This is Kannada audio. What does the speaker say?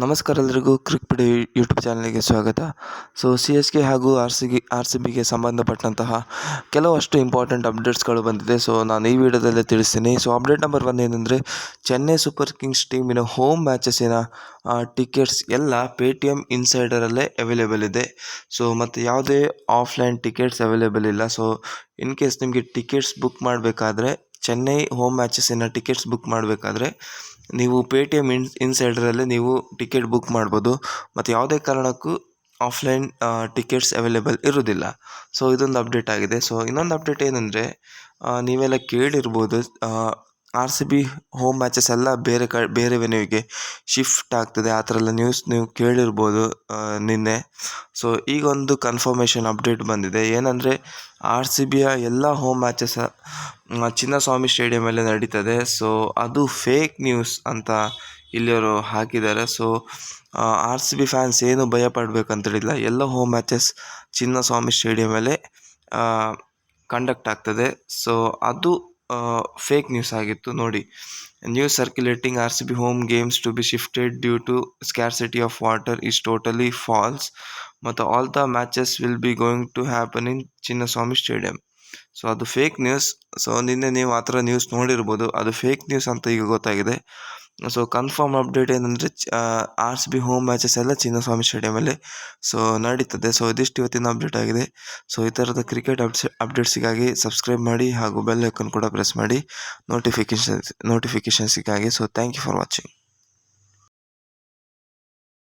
ನಮಸ್ಕಾರ ಎಲ್ರಿಗೂ ಕ್ರಿಕ್ಪಿಡಿ ಯೂಟ್ಯೂಬ್ ಚಾನಲ್ಗೆ ಸ್ವಾಗತ. ಸೊ, ಸಿ ಎಸ್ ಕೆ ಹಾಗೂ ಆರ್ ಸಿ ಗಿ ಆರ್ ಸಿ ಬಿಗೆ ಸಂಬಂಧಪಟ್ಟಂತಹ ಕೆಲವಷ್ಟು ಇಂಪಾರ್ಟೆಂಟ್ ಅಪ್ಡೇಟ್ಸ್ಗಳು ಬಂದಿದೆ. ಸೊ, ನಾನು ಈ ವಿಡಿಯೋದಲ್ಲೇ ತಿಳಿಸ್ತೀನಿ. ಸೊ, ಅಪ್ಡೇಟ್ ನಂಬರ್ ಒನ್ ಏನಂದರೆ, ಚೆನ್ನೈ ಸೂಪರ್ ಕಿಂಗ್ಸ್ ಟೀಮಿನ ಹೋಮ್ ಮ್ಯಾಚಸ್ಸಿನ ಟಿಕೆಟ್ಸ್ ಎಲ್ಲ ಪೇ ಟಿ ಎಂ ಇನ್ಸೈಡರಲ್ಲೇ ಅವೈಲೇಬಲ್ ಇದೆ. ಸೊ, ಮತ್ತು ಯಾವುದೇ ಆಫ್ಲೈನ್ ಟಿಕೆಟ್ಸ್ ಅವೈಲೇಬಲ್ ಇಲ್ಲ. ಸೊ, ಇನ್ ಕೇಸ್ ನಿಮಗೆ ಟಿಕೆಟ್ಸ್ ಬುಕ್ ಮಾಡಬೇಕಾದ್ರೆ ಚೆನ್ನೈ ಹೋಮ್ ಮ್ಯಾಚಸ್ಸಿನ ಟಿಕೆಟ್ಸ್ ಬುಕ್ ಮಾಡಬೇಕಾದ್ರೆ ನೀವು ಪೇಟಿಎಮ್ ಇನ್ ಇನ್ಸೈಡರಲ್ಲೇ ನೀವು ಟಿಕೆಟ್ ಬುಕ್ ಮಾಡ್ಬೋದು. ಮತ್ತು ಯಾವುದೇ ಕಾರಣಕ್ಕೂ ಆಫ್ಲೈನ್ ಟಿಕೆಟ್ಸ್ ಅವೈಲೇಬಲ್ ಇರೋದಿಲ್ಲ. ಸೊ ಇದೊಂದು ಅಪ್ಡೇಟ್ ಆಗಿದೆ. ಸೊ ಇನ್ನೊಂದು ಅಪ್ಡೇಟ್ ಏನಂದರೆ ನೀವೆಲ್ಲ ಕೇಳಿರ್ಬೋದು R C B home matches ಎಲ್ಲ ಬೇರೆ ಕ ಬೇರೆ ವೆನ್ಯೂಗೆ ಶಿಫ್ಟ್ ಆಗ್ತದೆ. ಆ ಥರ ಎಲ್ಲ ನ್ಯೂಸ್ ನೀವು ಕೇಳಿರ್ಬೋದು ನಿನ್ನೆ. ಸೊ ಈಗ ಒಂದು ಕನ್ಫರ್ಮೇಷನ್ ಅಪ್ಡೇಟ್ ಬಂದಿದೆ. ಏನಂದರೆ ಆರ್ ಸಿ ಬಿಯ ಎಲ್ಲ ಹೋಮ್ ಮ್ಯಾಚಸ್ ಚಿನ್ನಸ್ವಾಮಿ ಸ್ಟೇಡಿಯಮಲ್ಲೇ ನಡೀತದೆ. ಸೊ ಅದು ಫೇಕ್ ನ್ಯೂಸ್ ಅಂತ ಇಲ್ಲಿಯವರು ಹಾಕಿದ್ದಾರೆ. So R C B fans ಏನು ಭಯ ಪಡಬೇಕಂತೇಳಿಲ್ಲ ಎಲ್ಲ ಹೋಮ್ ಮ್ಯಾಚಸ್ ಚಿನ್ನಸ್ವಾಮಿ ಸ್ಟೇಡಿಯಮಲ್ಲೇ ಕಂಡಕ್ಟ್ ಆಗ್ತದೆ. ಸೊ ಅದು ಫೇಕ್ ನ್ಯೂಸ್ ಆಗಿತ್ತು. ನೋಡಿ news circulating R C B home games to be shifted due to scarcity of water is totally false ಮತ್ತು all the matches will be going to happen in Chinnaswamy stadium so ಅದು ಫೇಕ್ ನ್ಯೂಸ್ ಸೊ ನಿನ್ನೆ ನೀವು ಆ ಥರ ನ್ಯೂಸ್ ನೋಡಿರ್ಬೋದು. ಅದು ಫೇಕ್ ನ್ಯೂಸ್ ಅಂತ ಈಗ ಗೊತ್ತಾಗಿದೆ. ಸೊ ಕನ್ಫರ್ಮ್ ಅಪ್ಡೇಟ್ ಏನಂದರೆ ಸಿ ಬಿ ಹೋಮ್ ಮ್ಯಾಚಸ್ ಎಲ್ಲ ಚಿನ್ನಸ್ವಾಮಿ ಸ್ಟೇಡಿಯಮಲ್ಲಿ ಸೊ ನಡೀತದೆ. ಸೊ ಇದಿಷ್ಟು ಇವತ್ತಿನ ಅಪ್ಡೇಟ್ ಆಗಿದೆ. ಸೊ ಈ ಥರದ ಕ್ರಿಕೆಟ್ ಅಪ್ಸ್ ಅಪ್ಡೇಟ್ಸಿಗಾಗಿ ಸಬ್ಸ್ಕ್ರೈಬ್ ಮಾಡಿ ಹಾಗೂ ಬೆಲ್ ಐಕನ್ ಕೂಡ ಪ್ರೆಸ್ ಮಾಡಿ notifications ನೋಟಿಫಿಕೇಷನ್ಸಿಗಾಗಿ so thank you for watching